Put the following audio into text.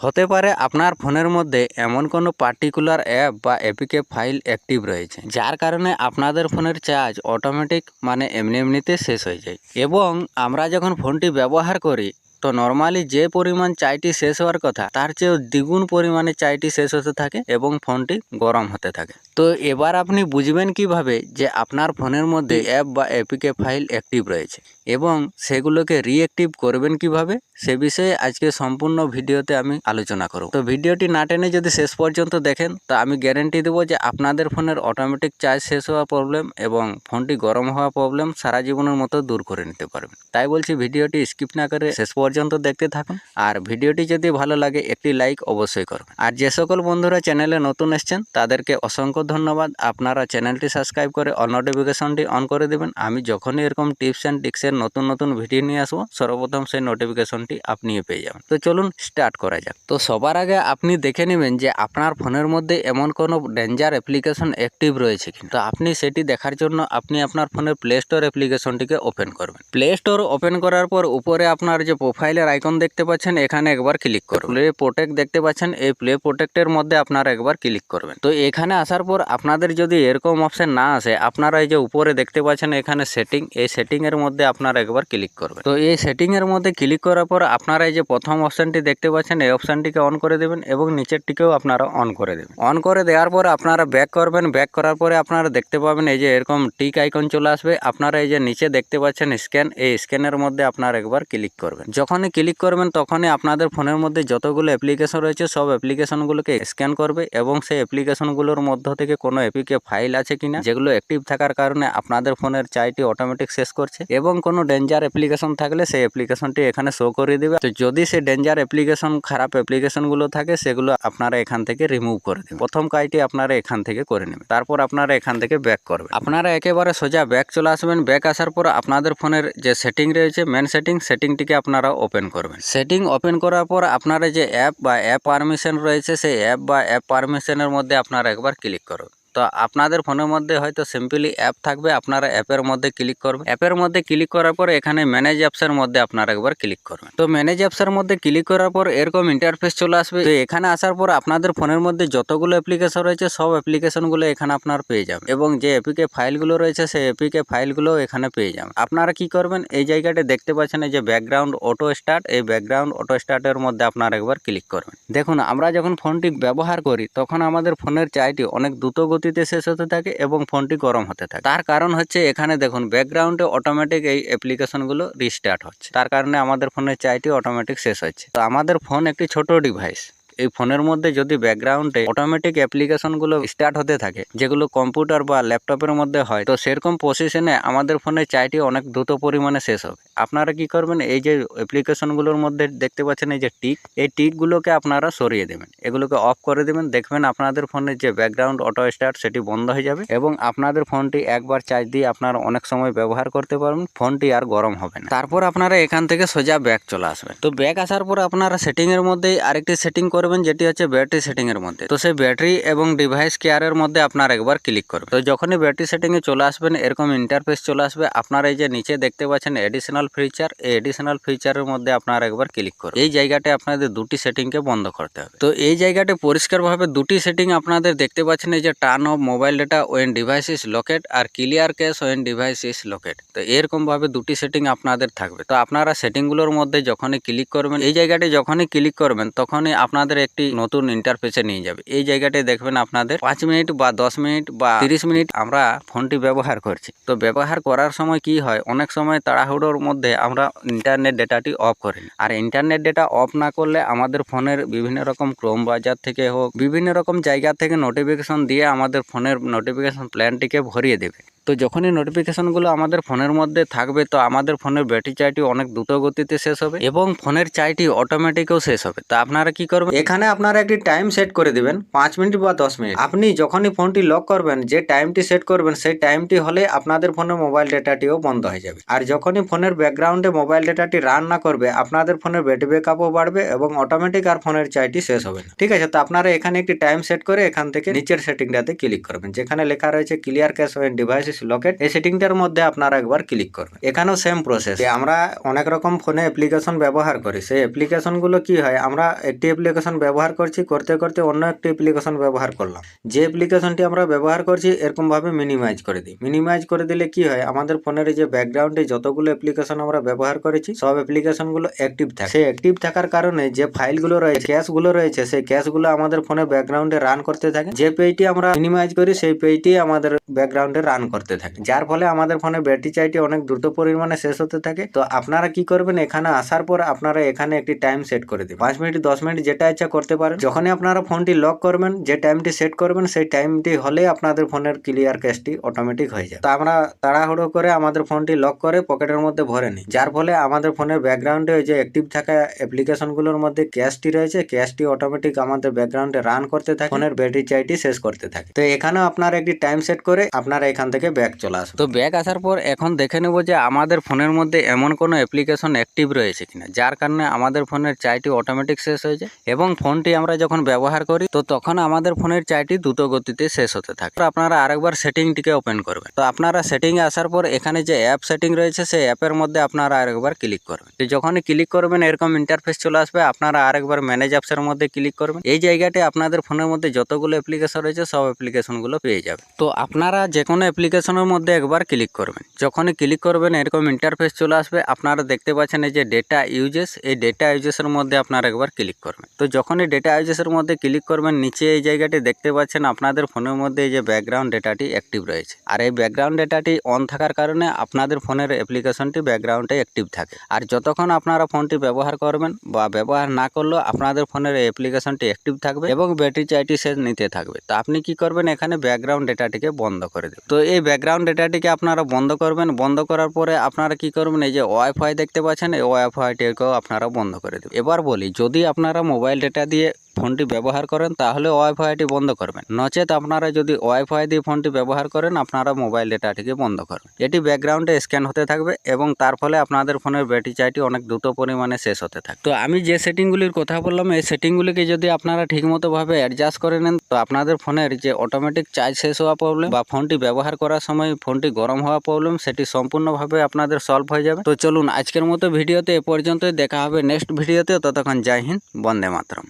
হতে পারে আপনার ফোনের মধ্যে এমন কোনো পার্টিকুলার অ্যাপ বা এপিকে ফাইল অ্যাক্টিভ রয়েছে যার কারণে আপনাদের ফোনের চার্জ অটোমেটিক মানে এমনি এমনিতে শেষ হয়ে যায়। এবং আমরা যখন ফোনটি ব্যবহার করি তো নর্মালি যে পরিমাণ চাইটি শেষ হওয়ার কথা তার চেয়েও দ্বিগুণ পরিমাণে চাইটি শেষ হতে থাকে এবং ফোনটি গরম হতে থাকে। তো এবার আপনি বুঝবেন কীভাবে যে আপনার ফোনের মধ্যে অ্যাপ বা এপিকে ফাইল অ্যাক্টিভ রয়েছে। এবং সেগুলোকে রিঅ্যাক্টিভ করবেন কীভাবে, সে বিষয়ে আজকে সম্পূর্ণ ভিডিওতে আমি আলোচনা করব। তো ভিডিওটি না টেনে যদি শেষ পর্যন্ত দেখেন, তা আমি গ্যারেন্টি দেবো যে আপনাদের ফোনের অটোমেটিক চার্জ শেষ হওয়া প্রবলেম এবং ফোনটি গরম হওয়া প্রবলেম সারা জীবনের মতো দূর করে নিতে পারবেন। তাই বলছি ভিডিওটি স্কিপ না করে শেষ পর্যন্ত দেখতে থাকুন। আর ভিডিওটি যদি ভালো লাগে, একটি লাইক অবশ্যই করবেন। আর যে সকল বন্ধুরা চ্যানেলে নতুন এসছেন, তাদেরকে অসংখ্য ধন্যবাদ। আপনারা চ্যানেলটি সাবস্ক্রাইব করে অল নোটিফিকেশনটি অন করে দেবেন। আমি যখনই এরকম টিপস অ্যান্ড টিক্সের নতুন নতুন ভিডিও নিয়ে আসব। সর্বপ্রথম সেই নোটিফিকেশনটি আপনিও পেয়ে যাবেন। তো চলুন স্টার্ট করা যাক। তো সবার আগে আপনি দেখে নেবেন যে আপনার ফোনের মধ্যে এমন কোনো ডেঞ্জার অ্যাপ্লিকেশন অ্যাক্টিভ রয়েছে কি তো আপনি সেটি দেখার জন্য আপনি আপনার ফোনের প্লে স্টোর অ্যাপ্লিকেশনটিকে ওপেন করবেন। প্লে স্টোর ওপেন করার পর উপরে আপনার যে প্রোফাইলের আইকন দেখতে পাচ্ছেন, এখানে একবার ক্লিক করুন। প্লে প্রোটেক্ট দেখতে পাচ্ছেন, এই প্লে প্রোটেক্টের মধ্যে আপনারা একবার ক্লিক করবেন। তো এখানে আসার পর আপনাদের যদি এরকম অপশন না আসে, আপনারা এই যে উপরে দেখতে পাচ্ছেন এখানে সেটিং এই সেটিং এর মধ্যে আপনারা একবার ক্লিক করবেন। তো এই সেটিংয়ের মধ্যে ক্লিক করার পর আপনারা এই যে প্রথম অপশনটি দেখতে পাচ্ছেন, এই অপশনটিকে অন করে দেবেন এবং নিচেরটিকেও আপনারা অন করে দেবেন। অন করে দেওয়ার পর আপনারা ব্যাক করবেন। ব্যাক করার পরে আপনারা দেখতে পাবেন এই যে এরকম টিক আইকন চলে আসবে। আপনারা এই যে নিচে দেখতে পাচ্ছেন স্ক্যান এই স্ক্যানের মধ্যে আপনারা একবার ক্লিক করবেন। যখনই ক্লিক করবেন, তখনই আপনাদের ফোনের মধ্যে যতগুলো অ্যাপ্লিকেশন রয়েছে, সব অ্যাপ্লিকেশনগুলোকে স্ক্যান করবে এবং সেই অ্যাপ্লিকেশনগুলোর মধ্য থেকে কোনো এপিকে ফাইল আছে কিনা, যেগুলো অ্যাক্টিভ থাকার কারণে আপনাদের ফোনের চাইটি অটোমেটিক শেষ করছে এবং কোনো ডেঞ্জার অ্যাপ্লিকেশন থাকলে সেই অ্যাপ্লিকেশনটি এখানে শো করে দেবে। তো যদি সেই ডেঞ্জার অ্যাপ্লিকেশন খারাপ অ্যাপ্লিকেশনগুলো থাকে, সেগুলো আপনারা এখান থেকে রিমুভ করে দেবেন প্রথম কাজটি আপনারা এখান থেকে করে নেবেন। তারপর আপনারা এখান থেকে ব্যাক করবেন। আপনারা একেবারে সোজা ব্যাক চলে আসবেন। ব্যাক আসার পর আপনাদের ফোনের যে সেটিং রয়েছে মেন সেটিং সেটিংটিকে আপনারা ওপেন করবেন। সেটিং ওপেন করার পর আপনারা যে অ্যাপ বা অ্যাপ পারমিশন রয়েছে, সেই অ্যাপ বা অ্যাপ পারমিশনের মধ্যে আপনারা একবার ক্লিক করুন। তো আপনাদের ফোনের মধ্যে হয়তো সিম্পলি অ্যাপ থাকবে, আপনারা অ্যাপের মধ্যে ক্লিক করবেন। অ্যাপের মধ্যে ক্লিক করার পর এখানে ম্যানেজ অ্যাপসের মধ্যে আপনারা একবার ক্লিক করবেন। তো ম্যানেজ অ্যাপসের মধ্যে ক্লিক করার পর এরকম ইন্টারফেস চলে আসবে। তো এখানে আসার পর আপনাদের ফোনের মধ্যে যতগুলো অ্যাপ্লিকেশন রয়েছে, সব অ্যাপ্লিকেশনগুলো এখানে আপনার পেয়ে যাবেন। এবং যে এপিকে ফাইলগুলো রয়েছে, সেই এপিকে ফাইলগুলো এখানে পেয়ে যাবেন। আপনারা কি করবেন, এই জায়গাটা দেখতে পাচ্ছেন, এই যে ব্যাকগ্রাউন্ড অটো স্টার্ট এই ব্যাকগ্রাউন্ড অটো স্টার্টের মধ্যে আপনারা একবার ক্লিক করবেন। দেখুন, আমরা যখন ফোনটি ব্যবহার করি, তখন আমাদের ফোনের চাইটি অনেক দ্রুত গতিতে শেষ হতে থাকে এবং ফোনটি গরম হতে থাকে। তার কারণ হচ্ছে এখানে দেখুন ব্যাকগ্রাউন্ডে অটোমেটিক এই অ্যাপ্লিকেশনগুলো রিস্টার্ট হচ্ছে। তার কারণে আমাদের ফোনের চাইটি অটোমেটিক শেষ হচ্ছে। তো আমাদের ফোন একটি ছোট ডিভাইস এই ফোনের মধ্যে যদি ব্যাকগ্রাউন্ডে অটোমেটিক অ্যাপ্লিকেশনগুলো স্টার্ট হতে থাকে, যেগুলো কম্পিউটার বা ল্যাপটপের মধ্যে হয়, তো সেরকম পজিশনে আমাদের ফোনে চাইটি অনেক দ্রুত পরিমাণে শেষ হবে। আপনারা কি করবেন? এই যে অ্যাপ্লিকেশনগুলোর মধ্যে দেখতে পাচ্ছেন এই যে টিক এই টিকগুলোকে আপনারা সরিয়ে দেবেন। এগুলোকে অফ করে দেবেন। দেখবেন আপনাদের ফোনের যে ব্যাকগ্রাউন্ড অটো স্টার্ট সেটি বন্ধ হয়ে যাবে এবং আপনাদের ফোনটি একবার চার্জ দিয়ে আপনারা অনেক সময় ব্যবহার করতে পারবেন। ফোনটি আর গরম হবে না। তারপর আপনারা এখান থেকে সোজা ব্যাক চলে আসবেন। তো ব্যাক আসার পর আপনারা সেটিং এর মধ্যে আরেকটি সেটিং করবেন। যেটি হচ্ছে ব্যাটারি সেটিং এর মধ্যে। তো সেই ব্যাটারি এবং ডিভাইস কেয়ারের মধ্যে আপনারা একবার ক্লিক করবেন। তো যখনই ব্যাটারি সেটিং এ চলে আসবেন, এরকম ইন্টারফেস চলে আসবে। আপনারা এই যে নিচে দেখতে পাচ্ছেন এডিশনাল ফিচার এই এডিশনাল ফিচারের মধ্যে আপনারা একবার ক্লিক করুন এই জায়গাটা আপনাদের দুটি সেটিংকে বন্ধ করতে হবে। তো এই জায়গাটা পরিষ্কারভাবে দুটি সেটিং আপনাদের দেখতে পাচ্ছেন, এই যে turn off mobile data when device is locked R clear cache when device is locked তো এরকম ভাবে দুটি সেটিং আপনাদের থাকবে। তো আপনারা সেটিংগুলোর মধ্যে যখনই ক্লিক করবেন, এই জায়গাটি যখনই ক্লিক করবেন, তখনই আপনাদের একটি নতুন ইন্টারফেসে নিয়ে যাবে। এই জায়গাটায় দেখবেন আপনাদের পাঁচ মিনিট বা দশ মিনিট বা তিরিশ মিনিট আমরা ফোনটি ব্যবহার করছি। তো ব্যবহার করার সময় কি হয়? অনেক সময় তাড়াহুড়োর মধ্যে আমরা ইন্টারনেট ডেটাটি অফ করি আর ইন্টারনেট ডেটা অফ না করলে আমাদের ফোনের বিভিন্ন রকম ক্রোম বাজার থেকে হোক, বিভিন্ন রকম জায়গা থেকে নোটিফিকেশন দিয়ে আমাদের ফোনের নোটিফিকেশন প্ল্যানটিকে ভরিয়ে দেবে। তো যখনই নোটিফিকেশনগুলো আমাদের ফোনের মধ্যে থাকবে, তো আমাদের ফোনের ব্যাটারি চার্জটি অনেক দ্রুত গতিতে শেষ হবে এবং ফোনের চার্জটি অটোমেটিকও শেষ হবে। তো আপনারা কি করবেন? এখানে আপনারা একটি টাইম সেট করে দিবেন, পাঁচ মিনিট বা দশ মিনিট। আপনি যখনই ফোনটি লক করবেন, যে টাইমটি সেট করবেন, সেই টাইমটি হলে আপনাদের ফোনের মোবাইল ডেটাটিও বন্ধ হয়ে যাবে। আর যখনই ফোনের ব্যাকগ্রাউন্ডে মোবাইল ডেটাটি রান না করবে, আপনাদের ফোনের ব্যাটারি ব্যাকআপও বাড়বে এবং অটোমেটিক আর ফোনের চার্জটি শেষ হবে না। ঠিক আছে, তো আপনারা এখানে একটি টাইম সেট করে এখান থেকে নিচের সেটিংটাতে ক্লিক করবেন, যেখানে লেখা রয়েছে clear cache when device devices locked, এই সেটিংটার মধ্যে আপনারা একবার ক্লিক করবেন। এখানেও সেম প্রসেস আমরা অনেক রকম ফোনে অ্যাপ্লিকেশন ব্যবহার করি, সেই অ্যাপ্লিকেশনগুলো কি হয়, আমরা একটি অ্যাপ্লিকেশন ব্যবহার করছি, করতে করতে অন্য একটি অ্যাপ্লিকেশন ব্যবহার করলাম। যে অ্যাপ্লিকেশনটি আমরা ব্যবহার করছি এরকম ভাবে মিনিমাইজ করে দিই। মিনিমাইজ করে দিলে কি হয়, আমাদের ফোনের যে ব্যাকগ্রাউন্ডে যতগুলো অ্যাপ্লিকেশন আমরা ব্যবহার করেছি, সব অ্যাপ্লিকেশনগুলো অ্যাক্টিভ থাকে। সেই অ্যাক্টিভ থাকার কারণে যে ফাইলগুলো রয়েছে ক্যাশগুলো রয়েছে, সেই ক্যাশগুলো আমাদের ফোনে ব্যাকগ্রাউন্ডে রান করতে থাকে। যে পেজটি আমরা মিনিমাইজ করি, সেই পেজটি আমাদের ব্যাকগ্রাউন্ডে রান করতে থাকে। যার ফলে আমাদের ফোনে ব্যাটারি চাইটি অনেক দ্রুত পরিমাণে শেষ হতে থাকে। তো আপনারা কি করবেন? এখানে আসার পর আপনারা এখানে একটি টাইম সেট করে দিন পাঁচ মিনিট, দশ মিনিট যেটা ইচ্ছা করতে পারেন। যখনই আপনারা ফোনটি লক করবেন, যে টাইমটি সেট করবেন, সেই টাইমটি হলে আপনাদের ফোনের ক্লিয়ার ক্যাশটি অটোমেটিক হয়ে যায় তো আমরা তাড়াহুড়ো করে আমাদের ফোনটি লক করে পকেটের মধ্যে ভরে নিই। যার ফলে আমাদের ফোনের ব্যাকগ্রাউন্ডে যে অ্যাক্টিভ থাকা অ্যাপ্লিকেশনগুলোর মধ্যে ক্যাশটি রয়েছে ক্যাশটি অটোমেটিক আমাদের ব্যাকগ্রাউন্ডে রান করতে থাকে। ফোনের ব্যাটারি চাইটি শেষ করতে থাকে। তো এখানেও আপনারা একটি টাইম সেট করে আপনারা এখান থেকে ব্যাক চলে আসবে। তো ব্যাক আসার পর এখন দেখে নেব যে আমাদের ফোনের মধ্যে এমন কোনো অ্যাপ্লিকেশন অ্যাক্টিভ রয়েছে কিনা, যার কারণে আমাদের ফোনের চাইটি অটোমেটিক শেষ হয়ে যায় এবং ফোনটি আমরা যখন ব্যবহার করি, তো তখন আমাদের ফোনের চাইটি দ্রুত গতিতে শেষ হতে থাকে। তো আপনারা আরেকবার সেটিংটিকে ওপেন করবেন। তো আপনারা সেটিং এ আসার পর এখানে যে অ্যাপ সেটিং রয়েছে, সেই অ্যাপের মধ্যে আপনারা আরেকবার ক্লিক করবেন। তো যখনই ক্লিক করবেন, এরকম ইন্টারফেস চলে আসবে। আপনারা আরেকবার ম্যানেজ অ্যাপসের মধ্যে ক্লিক করবেন। এই জায়গাটি আপনাদের ফোনের মধ্যে যতগুলো অ্যাপ্লিকেশন রয়েছে, সব অ্যাপ্লিকেশনগুলো পেয়ে যাবে তো আপনারা যে কোনো অ্যাপ্লিকেশনের মধ্যে একবার ক্লিক করবেন। যখনই ক্লিক করবেন, এরকম ইন্টারফেস চলে আসবে। আপনারা দেখতে পাচ্ছেন এই যে ডেটা ইউজেস এই ডেটা ইউজেসের মধ্যে আপনারা একবার ক্লিক করবেন। তো যখনই ডেটা ইউজেসের মধ্যে ক্লিক করবেন, নিচে এই জায়গাটি দেখতে পাচ্ছেন, আপনাদের ফোনের মধ্যে এই যে ব্যাকগ্রাউন্ড ডেটাটি অ্যাক্টিভ রয়েছে। আর এই ব্যাকগ্রাউন্ড ডেটাটি অন থাকার কারণে আপনাদের ফোনের অ্যাপ্লিকেশনটি ব্যাকগ্রাউন্ডে অ্যাক্টিভ থাকে। আর যতক্ষণ আপনারা ফোনটি ব্যবহার করবেন বা ব্যবহার না করলেও আপনাদের ফোনের অ্যাপ্লিকেশনটি অ্যাক্টিভ থাকবে এবং ব্যাটারি চাইটি সে নিতে থাকবে। তো আপনি কি করবেন, এখানে ব্যাকগ্রাউন্ড ডেটাটিকে বন্ধ করে দেবেন। তো এই ব্যাকগ্রাউন্ড ডেটাটিকে আপনারা বন্ধ করবেন। বন্ধ করার পরে আপনারা কি করবেন, এই যে ওয়াইফাই দেখতে পাচ্ছেন, এই ওয়াইফাইটিকেও আপনারা বন্ধ করে দেবেন। এবার বলি, যদি আপনারা মোবাইল ডেটা দিয়ে ফোনটি ব্যবহার করেন, তাহলে ওয়াইফাইটি বন্ধ করবেন। নচেত আপনারা যদি ওয়াইফাই দিয়ে ফোনটি ব্যবহার করেন, আপনারা মোবাইল ডেটাটিকে বন্ধ করবেন। এটি ব্যাকগ্রাউন্ডে স্ক্যান হতে থাকবে এবং তার ফলে আপনাদের ফোনের ব্যাটারি চাইটি অনেক দ্রুত পরিমাণে শেষ হতে থাকবে। তো আমি যে সেটিংগুলির কথা বললাম, এই সেটিংগুলিকে যদি আপনারা ঠিকমতোভাবে অ্যাডজাস্ট করে নেন, তো আপনাদের ফোনের যে অটোমেটিক চার্জ শেষ হওয়া প্রবলেম বা ফোনটি ব্যবহার করার সময় ফোনটি গরম হওয়া প্রবলেম সেটি সম্পূর্ণভাবে আপনাদের সলভ হয়ে যাবে। তো চলুন, আজকের মতো ভিডিওতে এ পর্যন্তই, দেখা হবে নেক্সট ভিডিওতে, ততক্ষণ জয় হিন্দ, বন্দে মাতরম।